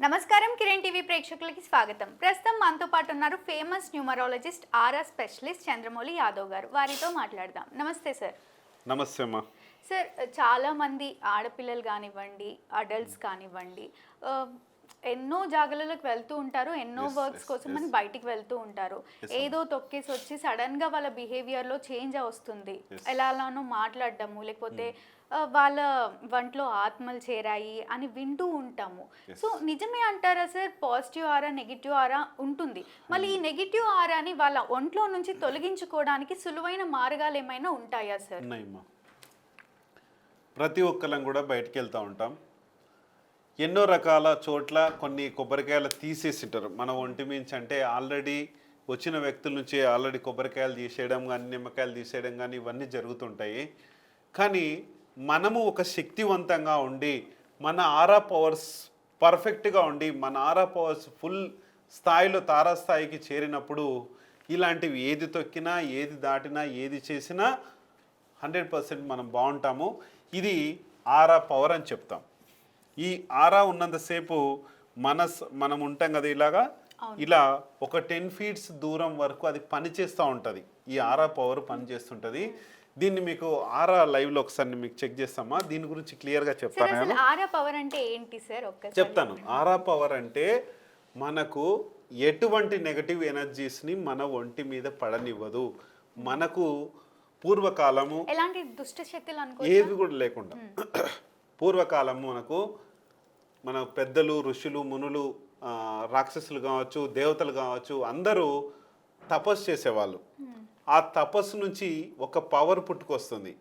నమస్కారం కిరణ్ టీవీ ప్రేక్షకులకి స్వాగతం. ప్రస్తుతం మనతో పాటు ఉన్నారు famous numerologist RR specialist Chandramouli Yadav garu. వారితో మాట్లాడదాం. నమస్తే సార్. నమస్తే అమ్మా. సార్ చాలా మంది ఆడపిల్లలు కానివ్వండి అడల్ట్స్ కానివ్వండి ఎన్నో జాగాలకు వెళ్తూ ఉంటారు ఎన్నో వర్క్స్ కోసం. అని బయటికి వెళ్తూ ఉంటారు. ఏదో తొక్కేసి వచ్చి సడన్గా వాళ్ళ బిహేవియర్లో చేంజ్ వస్తుంది Yes. Hmm. ఎలా అలానో మాట్లాడడము లేకపోతే ఆ, వాళ్ళ వంట్లో ఆత్మలు చేరాయి అని వింటూ ఉంటాము. సో నిజమే అంటారా sir? Positive aura negative aura ఉంటుంది. మళ్ళీ Hmm. ఈ నెగిటివ్ ఆరాని వాళ్ళ ఒంట్లో నుంచి తొలగించుకోవడానికి సులువైన మార్గాలు ఏమైనా ఉంటాయా సార్? ప్రతి ఒక్కరం కూడా బయటికి వెళ్తూ ఉంటాం. ఎన్నో రకాల చోట్ల కొన్ని కొబ్బరికాయలు తీసేసింటారు. మన ఒంటి మించి అంటే ఆల్రెడీ వచ్చిన వ్యక్తుల నుంచి ఆల్రెడీ కొబ్బరికాయలు తీసేయడం కానీ నిమ్మకాయలు తీసేయడం కానీ ఇవన్నీ జరుగుతుంటాయి. కానీ మనము ఒక శక్తివంతంగా ఉండి మన ఆరా పవర్స్ పర్ఫెక్ట్గా ఉండి మన ఆరా పవర్స్ ఫుల్ స్థాయిలో తారాస్థాయికి చేరినప్పుడు ఇలాంటివి ఏది తొక్కినా ఏది దాటినా ఏది చేసినా హండ్రెడ్ పర్సెంట్ మనం బాగుంటాము. ఇది ఆరా పవర్ అని చెప్తాం. ఈ ఆరా ఉన్నంతసేపు మనస్ మనం ఉంటాం కదా ఇలాగా? ఇలా ఒక టెన్ ఫీట్స్ దూరం వరకు అది పనిచేస్తూ ఉంటుంది. ఈ ఆరా పవర్ పనిచేస్తుంటుంది. దీన్ని మీకు ఆరా లైవ్లో ఒకసారి మీకు చెక్ చేస్తామా? దీని గురించి క్లియర్గా సార్ చెప్తాను ఆరా పవర్ అంటే ఏంటి సార్? చెప్తాను. ఆరా పవర్ అంటే మనకు ఎటువంటి నెగటివ్ ఎనర్జీస్ని మన ఒంటి మీద పడనివ్వదు. మనకు పూర్వకాలము ఎలాంటి దుష్ట శక్తులు అనుకో ఏవి కూడా లేకుండా. పూర్వకాలము మనకు మన పెద్దలు ఋషులు మునులు రాక్షసులు కావచ్చు దేవతలు కావచ్చు అందరూ తపస్సు చేసేవాళ్ళు. ఆ తపస్సు నుంచి ఒక పవర్ పుట్టుకొస్తుంది.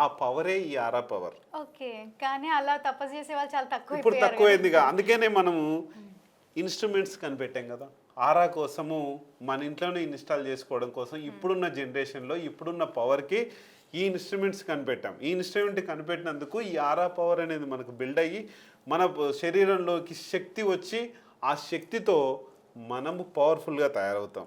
ఆ పవరే ఈ ఆరా పవర్ ఓకే కానీ అలా తపస్సు చేసే వాళ్ళు చాలా తక్కువ ఇప్పుడు తక్కువైందిగా. అందుకనే మనము ఇన్స్ట్రుమెంట్స్ కనిపెట్టాం కదా. ఆరా కోసము మన ఇంట్లోనే ఇన్స్టాల్ చేసుకోవడం కోసం ఇప్పుడున్న జనరేషన్లో ఇప్పుడున్న పవర్కి ఈ ఇన్స్ట్రుమెంట్స్ కనిపెట్టాం. ఈ ఇన్స్ట్రుమెంట్ కనిపెట్టినందుకు ఈ ఆరా పవర్ అనేది మనకు బిల్డ్ అయ్యి మన శరీరంలోకి శక్తి వచ్చి ఆ శక్తితో మనము పవర్ఫుల్గా తయారవుతాం.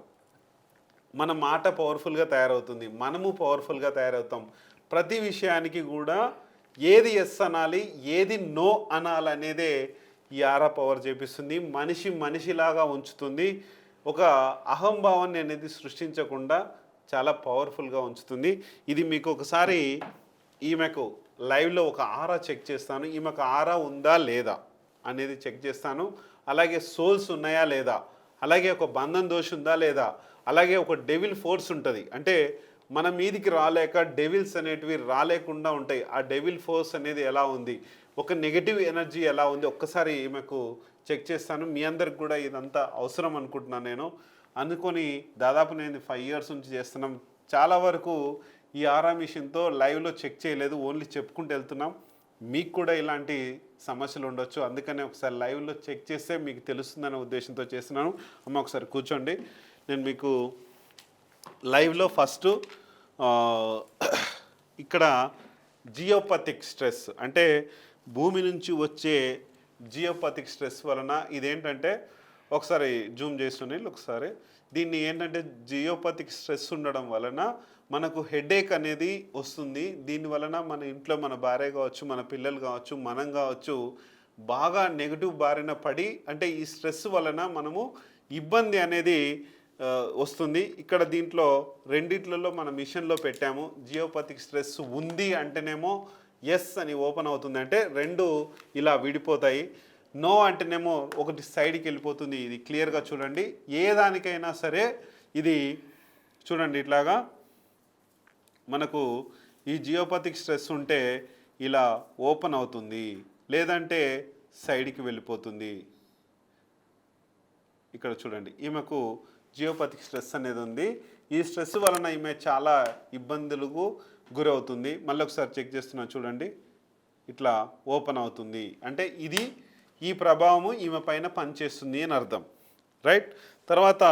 మన మాట పవర్ఫుల్గా తయారవుతుంది మనము పవర్ఫుల్గా తయారవుతాం. ప్రతి విషయానికి కూడా ఏది ఎస్ అనాలి ఏది నో అనాలనేదే ఈ ఆరా పవర్ చేపిస్తుంది. మనిషి మనిషిలాగా ఉంచుతుంది. ఒక అహంభావాన్ని అనేది సృష్టించకుండా చాలా పవర్ఫుల్గా ఉంచుతుంది. ఇది మీకు ఒకసారి ఈమెకు లైవ్లో ఒక ఆరా చెక్ చేస్తాను. ఈమెకు ఆరా ఉందా లేదా అనేది చెక్ చేస్తాను. అలాగే సోల్స్ ఉన్నాయా లేదా? అలాగే ఒక బంధం దోషం ఉందా లేదా? అలాగే ఒక డెవిల్ ఫోర్స్ ఉంటుంది. అంటే మన మీదికి రాలేక డెవిల్స్ అనేటివి రాలేకుండా ఉంటాయి. ఆ డెవిల్ ఫోర్స్ అనేది ఎలా ఉంది? ఒక నెగటివ్ ఎనర్జీ ఎలా ఉంది? ఒక్కసారి ఈమెకు చెక్ చేస్తాను. మీ అందరికి కూడా ఇదంతా అవసరం అనుకుంటున్నాను నేను. అనుకొని దాదాపు నేను ఫైవ్ ఇయర్స్ నుంచి చేస్తున్నాం. చాలా వరకు ఈ ఆరా మిషన్తో లైవ్లో చెక్ చేయలేదు. ఓన్లీ చెప్పుకుంటూ వెళ్తున్నాం. మీకు కూడా ఇలాంటి సమస్యలు ఉండొచ్చు. అందుకనే ఒకసారి లైవ్లో చెక్ చేస్తే మీకు తెలుస్తుందనే ఉద్దేశంతో చేస్తున్నాను. అమ్మ ఒకసారి కూర్చోండి. నేను మీకు లైవ్లో ఫస్ట్ ఇక్కడ జియోపతిక్ స్ట్రెస్ అంటే భూమి నుంచి వచ్చే జియోపతిక్ స్ట్రెస్ వలన ఇదేంటంటే ఒకసారి జూమ్ చేస్తుండే ఒకసారి దీన్ని ఏంటంటే జియోపతిక్ స్ట్రెస్ ఉండడం వలన మనకు హెడేక్ అనేది వస్తుంది. దీని వలన మన ఇంట్లో మన భార్య కావచ్చు మన పిల్లలు కావచ్చు మనం కావచ్చు బాగా నెగిటివ్ బారిన పడి అంటే ఈ స్ట్రెస్ వలన మనము ఇబ్బంది అనేది వస్తుంది. ఇక్కడ దీంట్లో రెండిట్లలో మన మిషన్లో పెట్టాము. జియోపతిక్ స్ట్రెస్ ఉంది అంటేనేమో ఎస్ అని ఓపెన్ అవుతుంది అంటే రెండు ఇలా విడిపోతాయి. నో అంటేనేమో ఒకటి సైడ్కి వెళ్ళిపోతుంది. ఇది క్లియర్గా చూడండి. ఏ దానికైనా సరే ఇది చూడండి ఇట్లాగా. మనకు ఈ జియోపతిక్ స్ట్రెస్ ఉంటే ఇలా ఓపెన్ అవుతుంది. లేదంటే సైడ్కి వెళ్ళిపోతుంది. ఇక్కడ చూడండి. ఈమెకు జియోపతిక్ స్ట్రెస్ అనేది ఉంది. ఈ స్ట్రెస్ వలన ఈమె చాలా ఇబ్బందులకు గురవుతుంది. మళ్ళీ ఒకసారి చెక్ చేస్తున్నాను చూడండి. ఇట్లా ఓపెన్ అవుతుంది. అంటే ఇది ఈ ప్రభావము ఈమె పైన పనిచేస్తుంది అని అర్థం. రైట్? తర్వాత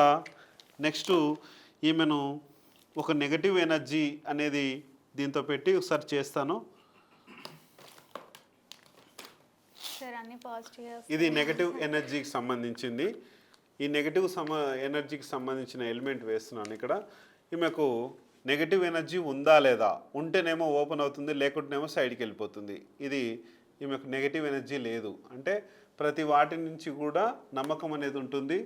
నెక్స్ట్ ఈమెను ఒక నెగటివ్ ఎనర్జీ అనేది దీంతో పెట్టి ఒకసారి చేస్తాను. ఇది నెగటివ్ ఎనర్జీకి సంబంధించింది. ఈ నెగిటివ్ సమ ఎనర్జీకి సంబంధించిన ఎలిమెంట్ వేస్తున్నాను ఇక్కడ. ఈమెకు నెగటివ్ ఎనర్జీ ఉందా లేదా? ఉంటేనేమో ఓపెన్ అవుతుంది లేకుంటేనేమో సైడ్కి వెళ్ళిపోతుంది. ఇది ఈమెకు నెగిటివ్ ఎనర్జీ లేదు. అంటే ప్రతి వాటి నుంచి కూడా నమ్మకం అనేది ఉంటుంది.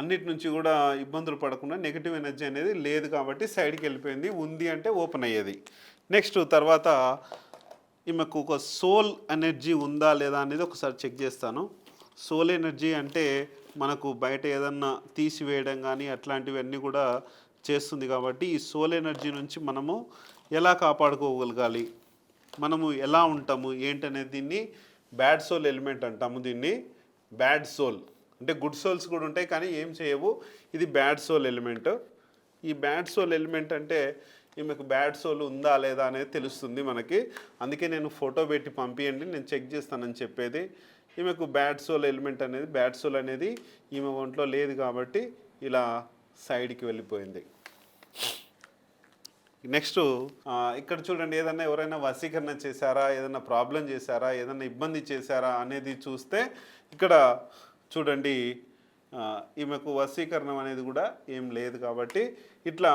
అన్నిటి నుంచి కూడా ఇబ్బందులు పడకుండా నెగిటివ్ ఎనర్జీ అనేది లేదు కాబట్టి సైడ్కి వెళ్ళిపోయింది ఉంది అంటే ఓపెన్ అయ్యేది. నెక్స్ట్ తర్వాత ఈమెకు ఒక సోల్ ఎనర్జీ ఉందా లేదా అనేది ఒకసారి చెక్ చేస్తాను. సోల్ ఎనర్జీ అంటే మనకు బయట ఏదన్నా తీసివేయడం కానీ అట్లాంటివన్నీ కూడా చేస్తుంది కాబట్టి ఈ సోల్ ఎనర్జీ నుంచి మనము ఎలా కాపాడుకోగలగాలి? మనము ఎలా ఉంటాము? ఏంటనేది దీన్ని బ్యాడ్ సోల్ ఎలిమెంట్ అంటాము దీన్ని. Bad soul. అంటే గుడ్ సోల్స్ కూడా ఉంటాయి కానీ ఏం చేయవు. ఇది బ్యాడ్ సోల్ ఎలిమెంట్. ఈ బ్యాడ్ సోల్ ఎలిమెంట్ అంటే ఈమెకు బ్యాడ్ సోల్ ఉందా లేదా అనేది తెలుస్తుంది మనకి. అందుకే నేను ఫోటో పెట్టి పంపించండి నేను చెక్ చేస్తానని చెప్పేది. ఈమెకు బ్యాడ్ సోల్ ఎలిమెంట్ అనేది బ్యాడ్ సోల్ అనేది ఈమె ఒంట్లో లేదు కాబట్టి ఇలా సైడ్కి వెళ్ళిపోయింది. నెక్స్ట్ ఇక్కడ చూడండి ఏదన్నా ఎవరైనా వశీకరణ చేశారా ఏదైనా ప్రాబ్లం చేశారా ఏదైనా ఇబ్బంది చేశారా అనేది చూస్తే ఇక్కడ చూడండి ఈమెకు వశీకరణం అనేది కూడా ఏం లేదు కాబట్టి ఇట్లా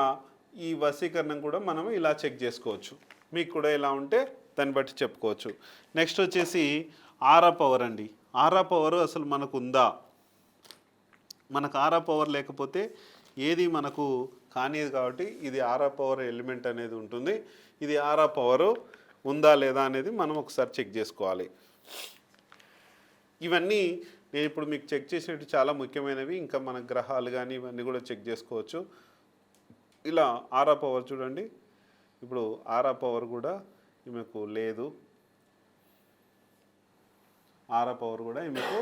ఈ వశీకరణం కూడా మనం ఇలా చెక్ చేసుకోవచ్చు. మీకు కూడా ఇలా ఉంటే దాన్ని బట్టి చెప్పుకోవచ్చు. నెక్స్ట్ వచ్చేసి ఆరా పవర్ అండి. ఆరా పవర్ అసలు మనకు ఉందా మనకు ఆరా పవర్ లేకపోతే ఏది మనకు కానిది కాబట్టి ఇది ఆరా పవర్ ఎలిమెంట్ అనేది ఉంటుంది. ఇది ఆరా పవర్ ఉందా లేదా అనేది మనం ఒకసారి చెక్ చేసుకోవాలి. ఇవన్నీ నేను ఇప్పుడు మీకు చెక్ చేసినట్టు చాలా ముఖ్యమైనవి. ఇంకా మన గ్రహాలు కానీ ఇవన్నీ కూడా చెక్ చేసుకోవచ్చు. ఇలా ఆరా పవర్ చూడండి. ఇప్పుడు ఆరా పవర్ కూడా ఈమెకు లేదు. ఆరా పవర్ కూడా మీకు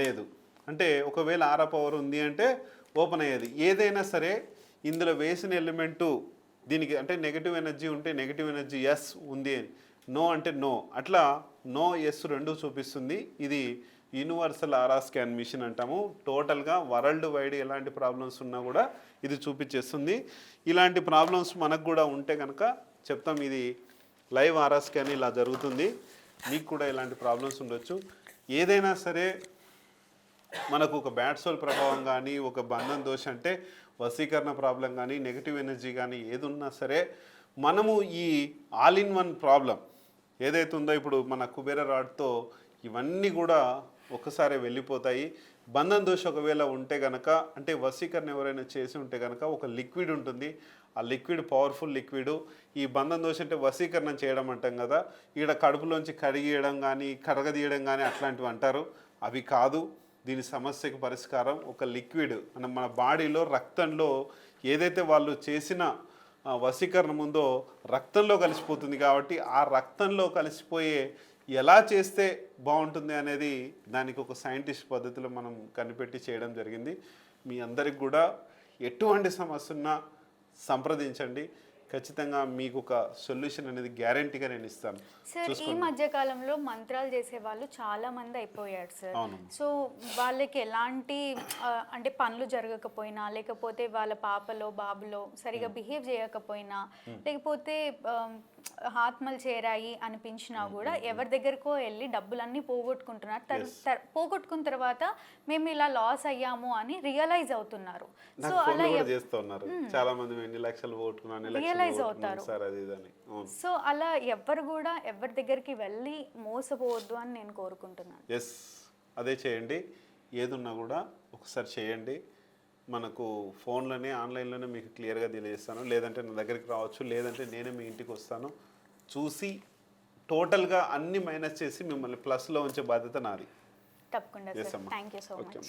లేదు. అంటే ఒకవేళ ఆరా పవర్ ఉంది అంటే ఓపెన్ అయ్యేది. ఏదైనా సరే ఇందులో వేసిన ఎలిమెంటు దీనికి అంటే నెగిటివ్ ఎనర్జీ ఉంటే నెగిటివ్ ఎనర్జీ ఎస్ ఉంది నో అంటే నో అట్లా నో ఎస్ రెండు చూపిస్తుంది. ఇది యూనివర్సల్ ఆరా స్కాన్ మిషన్ అంటాము. టోటల్గా వరల్డ్ వైడ్ ఎలాంటి ప్రాబ్లమ్స్ ఉన్నా కూడా ఇది చూపించేస్తుంది. ఇలాంటి ప్రాబ్లమ్స్ మనకు కూడా ఉంటే కనుక చెప్తాం. ఇది లైవ్ ఆరా స్కాన్ ఇలా జరుగుతుంది. మీకు కూడా ఇలాంటి ప్రాబ్లమ్స్ ఉండొచ్చు. ఏదైనా సరే మనకు ఒక బ్యాడ్ ప్రభావం కానీ ఒక బంధం దోష అంటే వశీకరణ ప్రాబ్లం కానీ నెగిటివ్ ఎనర్జీ కానీ ఏది ఉన్నా సరే మనము ఈ ఆల్ ఇన్ వన్ ప్రాబ్లం ఏదైతే ఉందో ఇప్పుడు మన కుబేర రాడ్తో ఇవన్నీ కూడా ఒక్కసారి వెళ్ళిపోతాయి. బంధం దోష ఒకవేళ ఉంటే కనుక అంటే వశీకరణ ఎవరైనా చేసి ఉంటే కనుక ఒక లిక్విడ్ ఉంటుంది. ఆ లిక్విడ్ పవర్ఫుల్ లిక్విడ్. ఈ బంధం దోష అంటే వశీకరణం చేయడం అంటాం కదా. ఈడ కడుపులోంచి కడిగియడం కానీ కడగదీయడం కానీ అట్లాంటివి అంటారు. అవి కాదు. దీని సమస్యకు పరిష్కారం ఒక లిక్విడ్. మన మన బాడీలో రక్తంలో ఏదైతే వాళ్ళు చేసిన వశీకరణం ఉందో రక్తంలో కలిసిపోతుంది కాబట్టి ఆ రక్తంలో కలిసిపోయే ఎలా చేస్తే బాగుంటుంది అనేది దానికి ఒక సైంటిస్ట్ పద్ధతిలో మనం కనిపెట్టి చేయడం జరిగింది. మీ అందరికి కూడా ఎటువంటి సమస్య ఉన్నా సంప్రదించండి. ఖచ్చితంగా మీకు ఒక సొల్యూషన్ అనేది గ్యారంటీగా నేను ఇస్తాను. సార్ ఈ మధ్య కాలంలో మంత్రాలు చేసే వాళ్ళు చాలా మంది అయిపోయారు సార్. సో వాళ్ళకి ఎలాంటి అంటే పనులు జరగకపోయినా లేకపోతే వాళ్ళ పాపలో బాబులో సరిగా బిహేవ్ చేయకపోయినా లేకపోతే ఆత్మలు చేరాయి అనిపించినా కూడా ఎవరి దగ్గరకో వెళ్ళి డబ్బులన్నీ పోగొట్టుకుంటున్నారు. పోగొట్టుకున్న తర్వాత మేము ఇలా లాస్ అయ్యాము అని రియలైజ్ అవుతున్నారు. సో అలా కూడా ఎవ్- చేస్తూ ఉన్నారు. చాలా మంది ఎన్ని లక్షలు పోగొట్టుకున్నాం అవుతారు. సో అలా ఎవ్వరు కూడా ఎవరి దగ్గరికి వెళ్ళి మోసపోవద్దు అని నేను కోరుకుంటున్నాను. ఎస్ అదే చేయండి. ఏదున్నా కూడా ఒకసారి చేయండి. మనకు ఫోన్లోనే ఆన్లైన్లోనే మీకు క్లియర్గా తెలియజేస్తాను. లేదంటే నా దగ్గరికి రావచ్చు లేదంటే నేనే మీ ఇంటికి వస్తాను. చూసి టోటల్గా అన్ని మైనస్ చేసి మిమ్మల్ని ప్లస్లో ఉంచే బాధ్యత నాది. తప్పకుండా. థ్యాంక్ యూ సో మచ్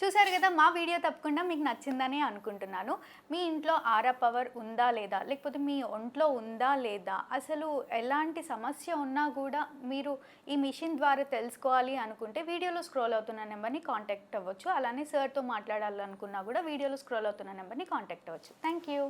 చూశారు కదా మా వీడియో తప్పకుండా మీకు నచ్చిందని అనుకుంటున్నాను. మీ ఇంట్లో ఆరా పవర్ ఉందా లేదా? లేకపోతే మీ ఒంట్లో ఉందా లేదా? అసలు ఎలాంటి సమస్య ఉన్నా కూడా మీరు ఈ మిషన్ ద్వారా తెలుసుకోవాలి అనుకుంటే వీడియోలో స్క్రోల్ అవుతున్న నెంబర్ని కాంటాక్ట్ అవ్వచ్చు. అలానే సార్తో మాట్లాడాలనుకున్నా కూడా వీడియోలో స్క్రోల్ అవుతున్న నెంబర్ని కాంటాక్ట్ అవ్వచ్చు. Thank you.